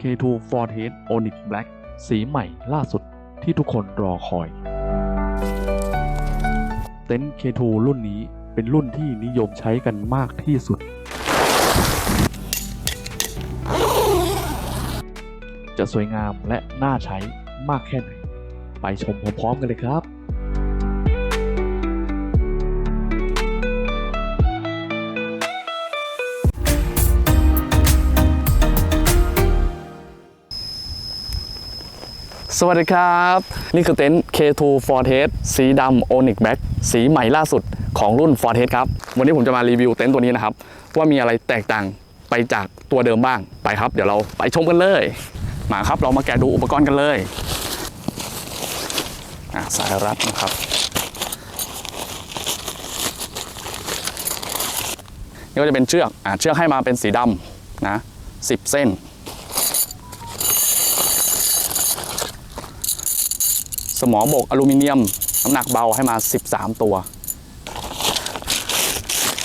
K2 Forte Onyx Black สีใหม่ล่าสุดที่ทุกคนรอคอย เต็นท์ K2 รุ่นนี้เป็นรุ่นที่นิยมใช้กันมากที่สุด จะสวยงามและน่าใช้มากแค่ไหน ไปชมพร้อมๆกันเลยครับ สวัสดีครับ นี่คือเต็นท์ K2 Forte สีดำ Onyx Black สีใหม่ล่าสุดของรุ่น Forte ครับ วันนี้ผมจะมารีวิวเต็นท์ตัวนี้นะครับ ว่ามีอะไรแตกต่างไปจากตัวเดิมบ้างไปครับ เดี๋ยวเราไปชมกันเลย มาครับเรามาแกะดูอุปกรณ์กันเลยสายรัดนะครับ นี่ก็จะเป็นเชือกอเชือกให้มาเป็นสีดำนะ10 เส้น สมอบกอลูมิเนียม น้ำหนักเบาให้มา 13 ตัว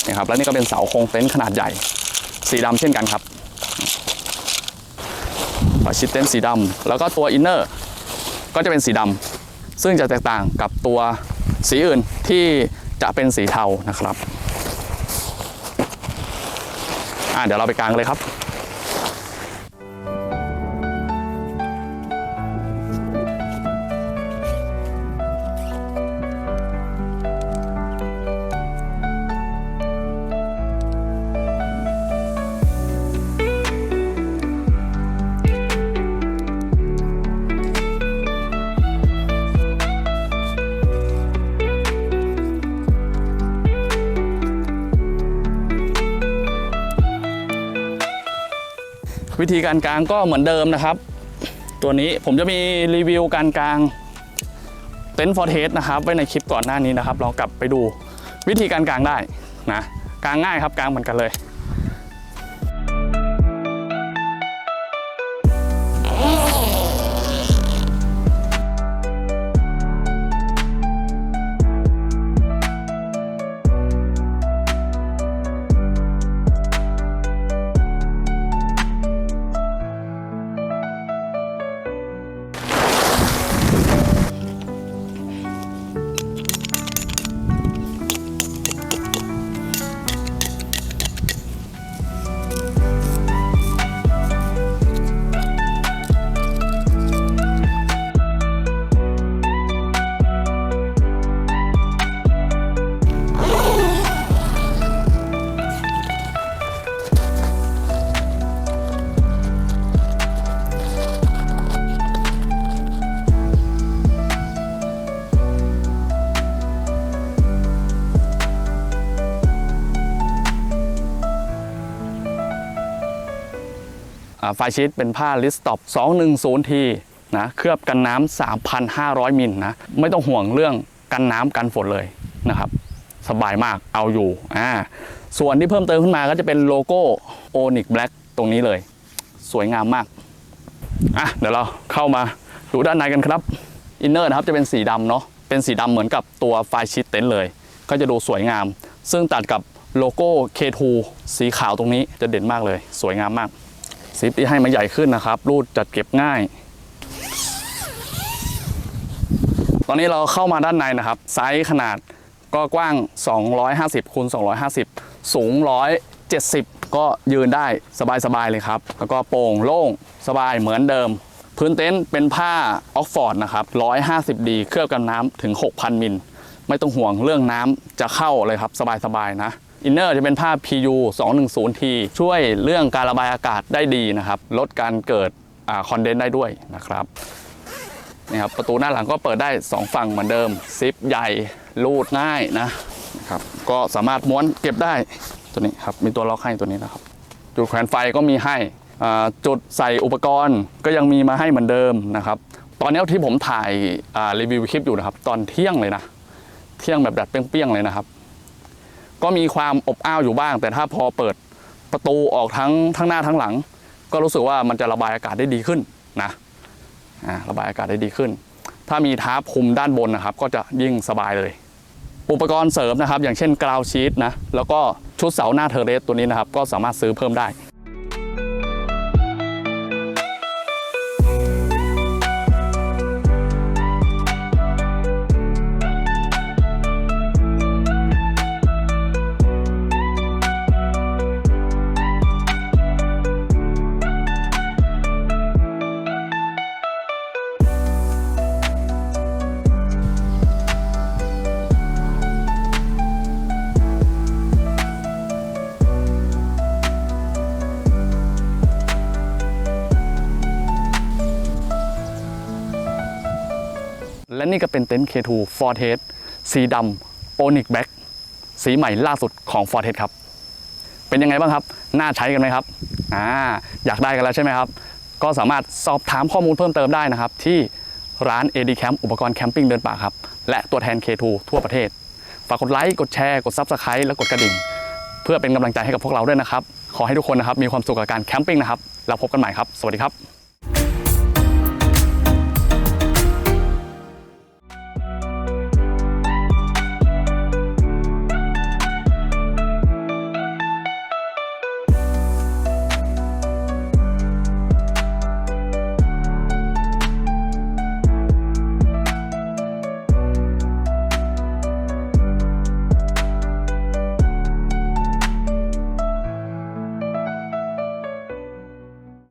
นี่ครับแล้วนี่ก็เป็นเสาโครงเต็นท์ขนาดใหญ่ สีดำเช่นกันครับฝาชิดเต็นท์สีดำแล้วก็ตัวอินเนอร์ก็จะเป็นสีดำซึ่งจะแตกต่างกับตัวสีอื่นที่จะเป็นสีเทานะครับ อะเดี๋ยวเราไปกลางเลยครับ วิธีการกางก็เหมือนเดิมนะครับ ตัวนี้ผมจะมีรีวิวการกางเต็นท์ฟอร์เทสนะครับไว้ในคลิปก่อนหน้านี้นะครับลองกลับไปดูวิธีการกางได้นะกางง่ายครับกางเหมือนกันเลย ไฟชีตเป็นผ้าลิสต็อป 210T นะเคลือบกันน้ำ3,500 มิลนะไม่ต้องห่วงเรื่องกันน้ำกันฝนเลยนะครับ สบายมากเอาอยู่อ่าส่วนที่เพิ่มเติมขึ้นมาก็จะเป็นโลโก้ Onyx Black ตรงนี้เลย สวยงามมากอะเดี๋ยวเราเข้ามาดูด้านในกันครับอินเนอร์นะครับจะเป็นสีดำเนาะเป็นสีดำเหมือนกับตัวไฟชิตเต็นเลย ก็จะดูสวยงาม ซึ่งตัดกับโลโก้ K2 สีขาวตรงนี้จะเด่นมากเลย สวยงามมาก ซิปที่ให้มาใหญ่ขึ้นนะครับ รูดจัดเก็บง่าย ตอนนี้เราเข้ามาด้านในนะครับ ไซส์ขนาดก็กว้าง 250คูณ250 สูง 170 ก็ยืนได้สบายๆเลยครับ แล้วก็โปร่งโล่งสบายเหมือนเดิม พื้นเต็นท์เป็นผ้าออกฟอร์ดนะครับ150ดีเคลือบกันน้ำถึง 6,000 มิล ไม่ต้องห่วงเรื่องน้ำจะเข้าเลยครับสบายๆนะ อินเนอร์จะเป็นผ้า PU 210T ช่วยเรื่องการระบายอากาศได้ดีนะครับ ลดการเกิดคอนเดนได้ด้วยนะครับนี่ครับประตูหน้าหลังก็เปิดได้ 2 ฝั่งเหมือนเดิมซิปใหญ่รูดง่ายนะครับก็สามารถม้วนเก็บได้ตัวนี้ครับมีตัวล็อกให้ตัวนี้นะครับ จุดแขวนไฟก็มีให้อ่าจุดใส่อุปกรณ์ก็ยังมีมาให้เหมือนเดิมนะครับ ตอนนี้ที่ผมถ่ายรีวิวคลิปอยู่นะครับ ตอนเที่ยงเลยนะ เที่ยงแบบดัดเปรี้ยงๆเลยนะครับ ก็มีความอบอ้าวอยู่บ้าง แต่ถ้าพอเปิดประตูออกทั้งทั้งหน้าทั้งหลัง ก็รู้สึกว่ามันจะระบายอากาศได้ดีขึ้นนะระบายอากาศได้ดีขึ้น ถ้ามีท้าพุมด้านบนนะครับ ก็จะยิ่งสบายเลย อุปกรณ์เสริมนะครับ อย่างเช่นกราวชีตนะแล้วก็ชุดเสาหน้าเทอร์เรสตัวนี้นะครับ ก็สามารถซื้อเพิ่มได้ และนี่ก็เป็นเต็นท์ K2 Forte สีดำ Onyx Black สีใหม่ล่าสุดของ Forte ครับ เป็นยังไงบ้างครับ น่าใช้กันไหมครับอ่าอยากได้กันแล้วใช่ไหมครับ ก็สามารถสอบถามข้อมูลเพิ่มเติมได้นะครับ ที่ร้าน AD Camp อุปกรณ์แคมปิ้งเดินป่าครับ และตัวแทน K2 ทั่วประเทศ ฝากกดไลค์ กดแชร์ กด Subscribe และกดกระดิ่ง เพื่อเป็นกำลังใจให้กับพวกเราด้วยนะครับ ขอให้ทุกคนนะครับมีความสุขกับการแคมปิ้งนะครับ แล้วพบกันใหม่ครับ สวัสดีครับ